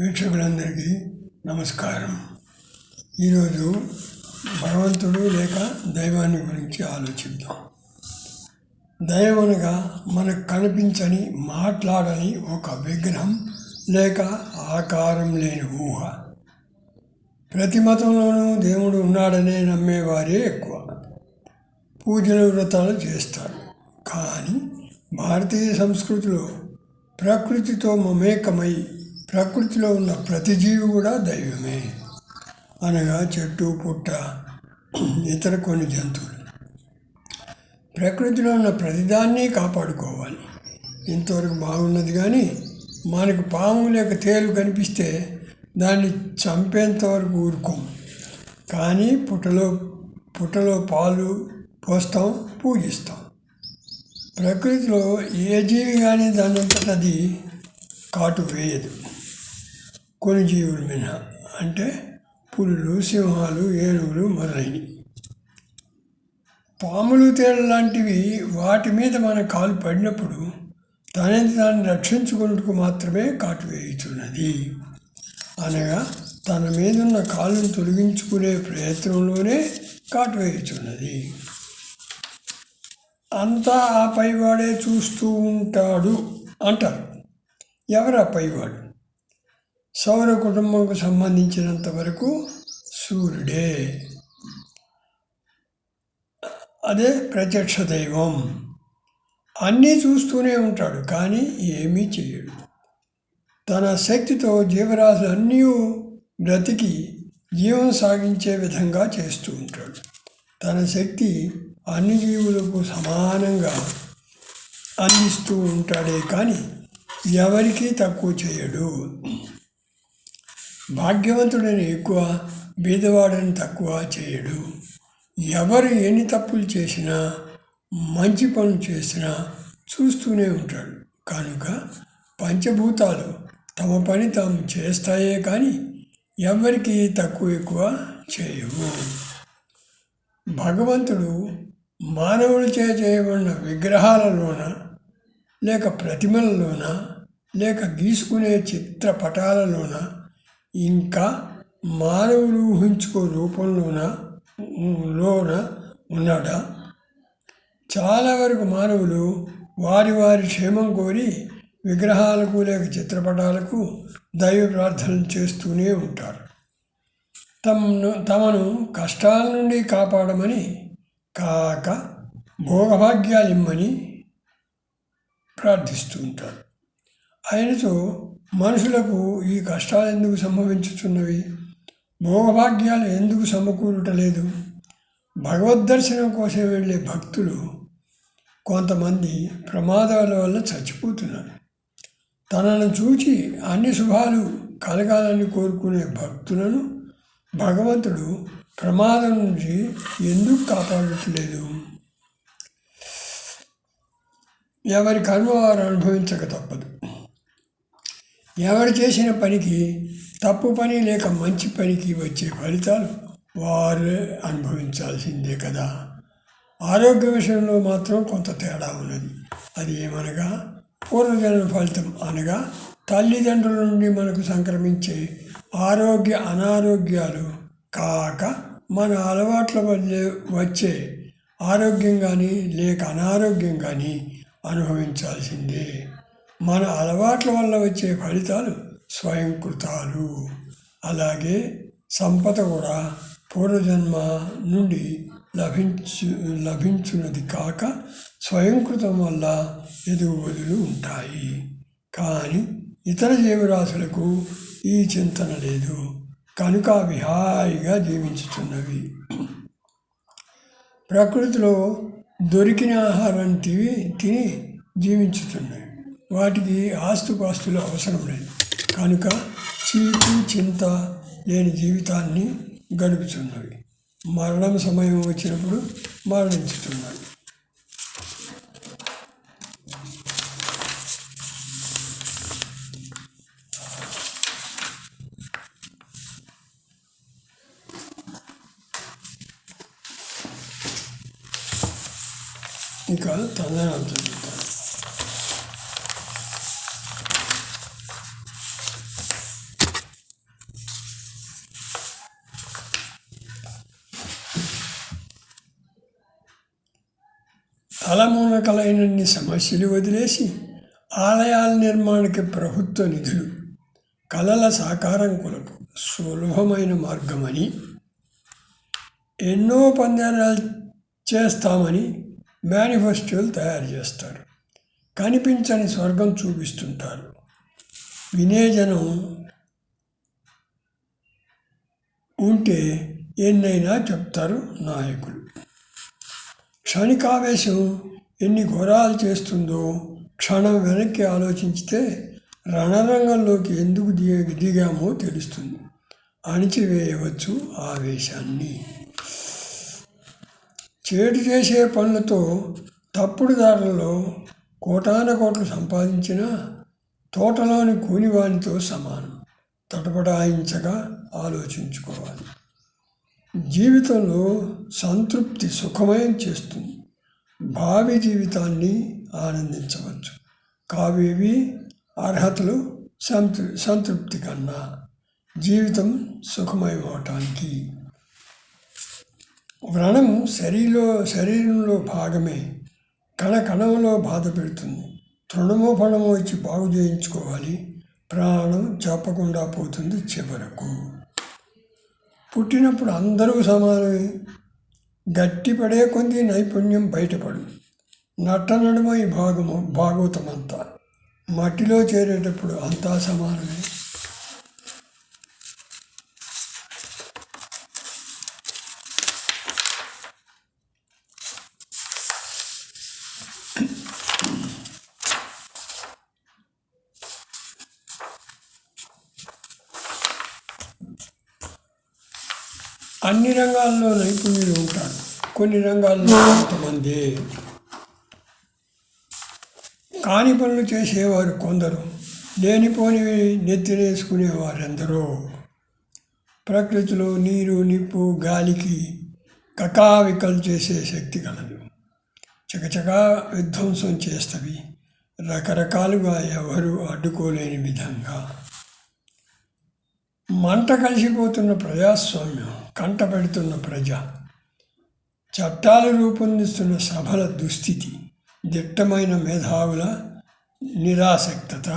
వీక్షకులందరికీ నమస్కారం. ఈరోజు భగవంతుడు లేక దైవాన్ని గురించి ఆలోచిద్దాం. దైవం అనగా మనకు కనిపించని మాట్లాడని ఒక విగ్రహం లేక ఆకారం లేని ఊహ. ప్రతి మతంలోనూ దేవుడు ఉన్నాడనే నమ్మేవారే ఎక్కువ. పూజలు వ్రతాలు చేస్తారు కానీ భారతీయ సంస్కృతిలో ప్రకృతితో మమేకమై ప్రకృతిలో ఉన్న ప్రతి జీవి కూడా దైవమే. అనగా చెట్టు పుట్ట ఇతర కొన్ని జంతువులు. ప్రకృతిలో ఉన్న ప్రతిదాన్ని కాపాడుకోవాలి. ఇంతవరకు బాగున్నది కానీ మనకు పాము లేక తేలు కనిపిస్తే దాన్ని చంపేంత వరకు ఊరుకోం కానీ పుట్టలో పుట్టలో పాలు పోస్తాం పూజిస్తాం. ప్రకృతిలో ఏ జీవి కానీ దాన్ని అది కాటు వేయదు. కొన్ని జీవులు మినహా అంటే పులులు సింహాలు ఏనుగులు మొదలైనవి. పాములు తేళ్ళు లాంటివి వాటి మీద మన కాలు పడినప్పుడు తనని తాను రక్షించుకున్నట్టుకు మాత్రమే కాటు వేయుచున్నది. అనగా తన మీదున్న కాళ్ళను తొలగించుకునే ప్రయత్నంలోనే కాటు వేయుచున్నది. అంతా ఆ పైవాడే చూస్తూ ఉంటాడు అంటారు. ఎవరు ఆ పైవాడు? సౌర కుటుంబంకు సంబంధించినంత వరకు సూర్యుడే. అదే ప్రత్యక్ష దైవం. అన్నీ చూస్తూనే ఉంటాడు కానీ ఏమీ చేయడు. తన శక్తితో జీవరాశులన్నీ బ్రతికి జీవం సాగించే విధంగా చేస్తూ ఉంటాడు. తన శక్తి అన్ని జీవులకు సమానంగా అందిస్తూ ఉంటాడే కానీ ఎవరికీ తక్కువ చేయడు. భాగ్యవంతుడని ఎక్కువ బీదవాడని తక్కువ చేయడు. ఎవరు ఎన్ని తప్పులు చేసినా మంచి పనులు చేసినా చూస్తూనే ఉంటాడు. కనుక పంచభూతాలు తమ పని తాము చేస్తాయే కానీ ఎవరికి తక్కువ ఎక్కువ చేయవు. భగవంతుడు మానవులచే చేయబడిన విగ్రహాలలోన లేక ప్రతిమలలోన లేక గీసుకునే చిత్రపటాలలోన ఇంకా మానవులు ఊహించుకో రూపంలోన లోన ఉన్నాడా? చాలా వరకు మానవులు వారి వారి క్షేమం కోరి విగ్రహాలకు లేక చిత్రపటాలకు దైవ ప్రార్థనలు చేస్తూనే ఉంటారు. తమను తమను కష్టాల నుండి కాపాడమని కాక భోగభాగ్యాలు ఇమ్మని ప్రార్థిస్తూ ఉంటారు. ఆయనతో మనుషులకు ఈ కష్టాలు ఎందుకు సంభవించుతున్నవి భోగభాగ్యాలు ఎందుకు సమకూరుటలేదు? భగవద్దర్శనం కోసం వెళ్ళే భక్తులు కొంతమంది ప్రమాదాల వల్ల చచ్చిపోతున్నారు. తనను చూచి అన్ని శుభాలు కలగాలని కోరుకునే భక్తులను భగవంతుడు ప్రమాదం నుంచి ఎందుకు కాపాడట్లేదు? ఎవరి కర్మ వారు అనుభవించక తప్పదు. ఎవరు చేసిన పనికి తప్పు పని లేక మంచి పనికి వచ్చే ఫలితాలు వారు అనుభవించాల్సిందే కదా. ఆరోగ్య విషయంలో మాత్రం కొంత తేడా ఉన్నది. అది ఏమనగా పూర్వజన్మ ఫలితం అనగా తల్లిదండ్రుల నుండి మనకు సంక్రమించే ఆరోగ్య అనారోగ్యాలు కాక మన అలవాట్ల వల్ల వచ్చే ఆరోగ్యం కానీ లేక అనారోగ్యం కానీ అనుభవించాల్సిందే. మన అలవాట్ల వల్ల వచ్చే ఫలితాలు స్వయంకృతాలు. అలాగే సంపద కూడా పూర్వజన్మ నుండి లభించు లభించున్నది కాక స్వయంకృతం వల్ల ఎదుగుబడులు ఉంటాయి. కానీ ఇతర జీవరాశులకు ఈ చింతన లేదు. కనుక అవి హాయిగా జీవించుతున్నవి. ప్రకృతిలో దొరికిన ఆహారం తిని తిని జీవించుతున్నవి. వాటికి ఆస్తుపాస్తులు అవసరం లేదు. కనుక చీకు చింత లేని జీవితాన్ని గడుపుతున్నవి. మరణం సమయం వచ్చినప్పుడు మరణించుతున్నాడు ఇంకా తందనాలు అలమూలకలైనన్ని తలమూనకలైనన్ని సమస్యలు వదిలేసి ఆలయాల నిర్మాణానికి ప్రభుత్వ నిధులు కళల సాకారం కొరకు సులభమైన మార్గమని ఎన్నో పందాలు చేస్తామని మేనిఫెస్టోలు తయారు చేస్తారు. కనిపించని స్వర్గం చూపిస్తుంటారు. వినేజనం ఉంటే ఎన్నైనా చెప్తారు నాయకులు. క్షణికావేశం ఎన్ని ఘోరాలు చేస్తుందో క్షణం వెనక్కి ఆలోచించితే రణరంగంలోకి ఎందుకు దిగ దిగామో తెలుస్తుంది. అణిచివేయవచ్చు ఆవేశాన్ని. చేటు చేసే పనులతో తప్పుడు దారులలో కోటాన కోట్లు సంపాదించిన తోటలోని కూలివానితో సమానం. తటపడాయించగా ఆలోచించుకోవాలి. జీవితంలో సంతృప్తి సుఖమయం చేస్తుంది. భావి జీవితాన్ని ఆనందించవచ్చు. కావేవి అర్హతలు సంతృ సంతృప్తి కన్నా జీవితం సుఖమయం అవటానికి. వ్రణం శరీరంలో శరీరంలో భాగమే కణ కణంలో బాధ పెడుతుంది. తృణమో ఫణమో ఇచ్చి బాగు చేయించుకోవాలి. ప్రాణం చెప్పకుండా పోతుంది చివరకు. పుట్టినప్పుడు అందరూ సమానమే. గట్టిపడే కొద్ది నైపుణ్యం బయటపడు. నట్ట నడుమ ఈ భాగము భాగవతం అంతా మట్టిలో చేరేటప్పుడు అంతా సమానమే. అన్ని రంగాల్లో నైపుణ్యులు ఉంటారు. కొన్ని రంగాల్లో కొంతమంది కాని పనులు చేసేవారు కొందరు. లేనిపోనివి నెత్తినేసుకునేవారెందరో ప్రకృతిలో నీరు నిప్పు గాలికి కకావికలు చేసే శక్తి కలదు. చకచకా విధ్వంసం చేస్తవి. రకరకాలుగా ఎవరు అడ్డుకోలేని విధంగా. మంట కలిసిపోతున్న ప్రజాస్వామ్యం. కంటపెడుతున్న ప్రజ. చట్టాలు రూపొందిస్తున్న సభల దుస్థితి దిట్టమైన మేధావుల నిరాసక్తత.